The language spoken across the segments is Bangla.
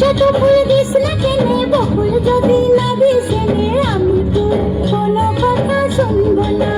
যত ফুল দিস না কেন, বকুল যদি না দিস আমি তো কোনো কথা শুনব না।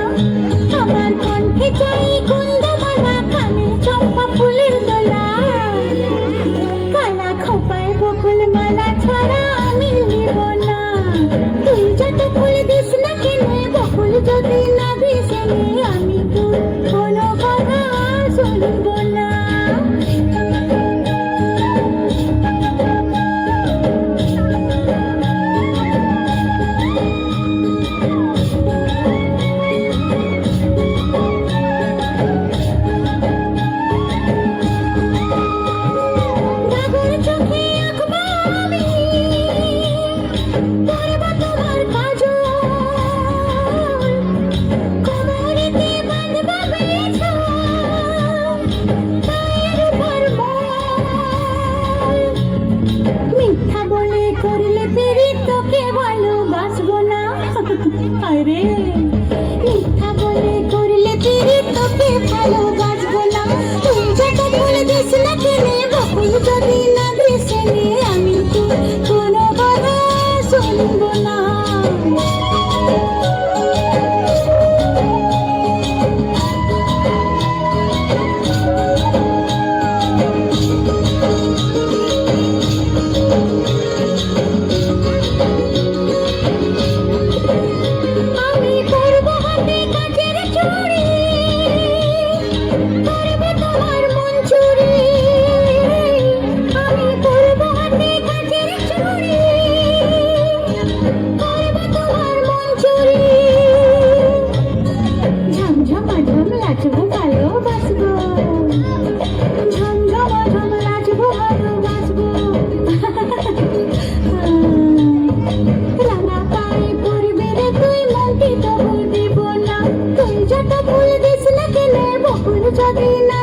তোকে ভালোবাসবো না। আরে ভুল দিব না